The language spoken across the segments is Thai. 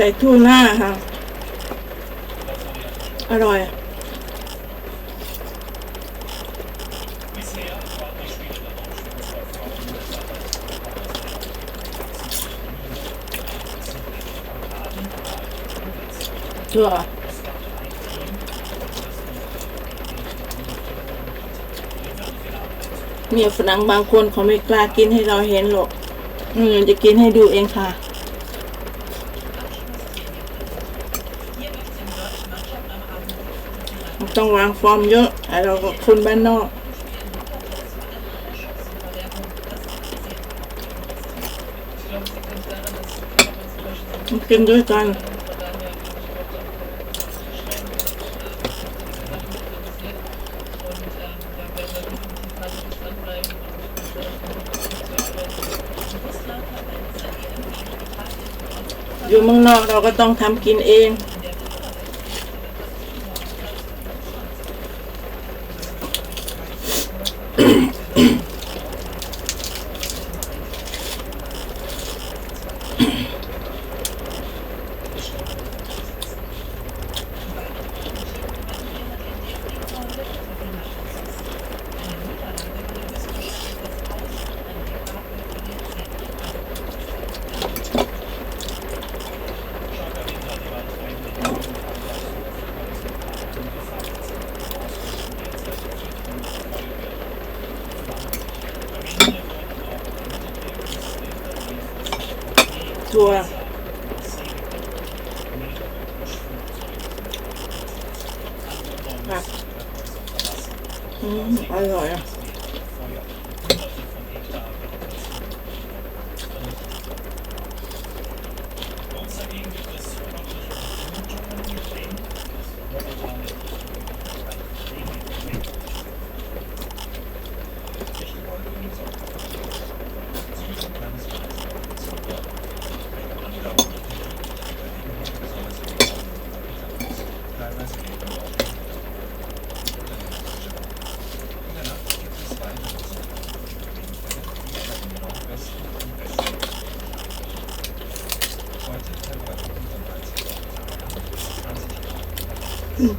ใส่ทูน่าค่ะ อร่อยถั่วเนี่ยฝรั่งบางคนเขาไม่กล้ากินให้เราเห็นหรอกอืมจะกินให้ดูเองค่ะ ต้องวางฟอร์มเยอะไอเราก็คนบ้านนอก กินด้วยกัน อยู่เมืองนอกเราก็ต้องทำกินเอง ตัวอืมอร่อยอะ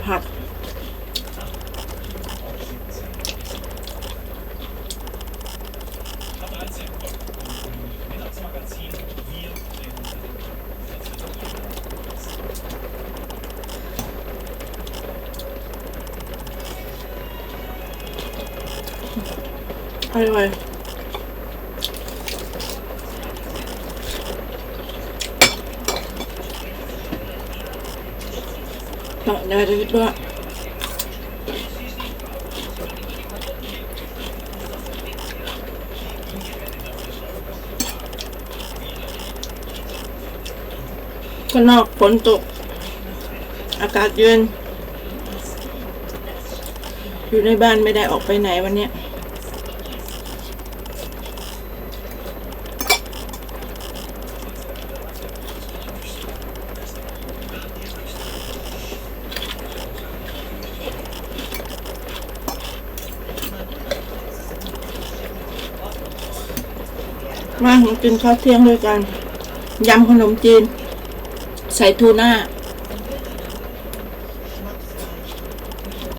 ผัก อร่อย ต่อได้ด้วยข้างนอกฝนตก อากาศเย็น อยู่ในบ้านไม่ได้ออกไปไหนวันเนี้ย มากินข้าวเที่ยงด้วยกัน ยำขนมจีน ใส่ทูน่า